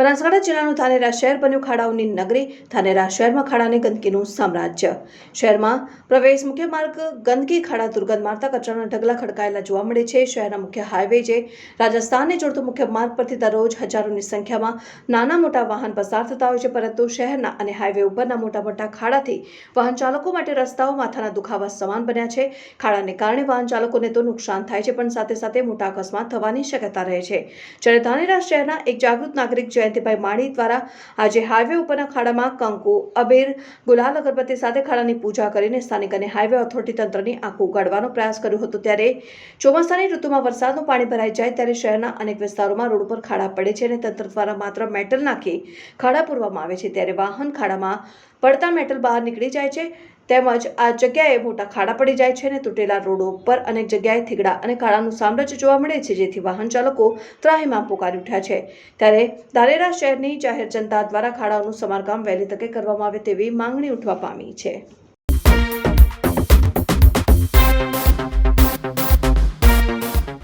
બનાસકાંઠા જિલ્લાનું ધાનેરા શહેર બન્યું ખાડાઓની નગરી. ધાનેરા શહેરમાં ખાડાની ગંદકીનું સામ્રાજ્ય. શહેરમાં પ્રવેશ મુખ્ય માર્ગ ગંદકી, ખાડા દુર્ગંધ મારતા કચરાના ઢગલા ખડકાયેલા જોવા મળે છે. શહેરના મુખ્ય હાઈવે જે રાજસ્થાનને જોડતો મુખ્ય માર્ગ પરથી દરરોજ હજારોની સંખ્યામાં નાના મોટા વાહન પસાર થતા હોય છે, પરંતુ શહેરના અને હાઈવે ઉપરના મોટા મોટા ખાડાથી વાહન ચાલકો માટે રસ્તાઓ માથાના દુખાવા સમાન બન્યા છે. ખાડાને કારણે વાહન ચાલકોને તો નુકસાન થાય છે, પણ સાથે સાથે મોટા અકસ્માત થવાની શક્યતા રહે છે. જ્યારે ધાનેરા શહેરના એક જાગૃત નાગરિક જયંતિભાઈ માણી દ્વારા આજે હાઈવે ઉપરના ખાડામાં કંકુ, અબેર, ગુલાલ અગરબત્તી સાથે ખાડાની પૂજા કરીને સ્થાનિક અને હાઈવે ઓથોરિટી તંત્રની આંખો ઉગાડવાનો પ્રયાસ કર્યો હતો. ત્યારે ચોમાસાની ઋતુમાં વરસાદનું પાણી ભરાઈ જાય ત્યારે શહેરના અનેક વિસ્તારોમાં રોડ ઉપર ખાડા પડે છે અને તંત્ર દ્વારા માત્ર મેટલ નાખી ખાડા પૂરવામાં આવે છે. ત્યારે વાહન ખાડામાં પડતા મેટલ બહાર નીકળી જાય છે, તેમજ આ જગ્યાએ મોટા ખાડા પડી જાય છે અને તૂટેલા રોડો પર અનેક જગ્યાએ થીગડા અને ખાડાનું સામ્રાજ્ય જોવા મળે છે, જેથી વાહન ચાલકો ત્રાહીમાં પોકારી ઉઠ્યા છે. ત્યારે ધારેરા શહેરની જાહેર જનતા દ્વારા ખાડાઓનું સમારકામ વહેલી તકે કરવામાં આવે તેવી માંગણી ઉઠવા પામી છે.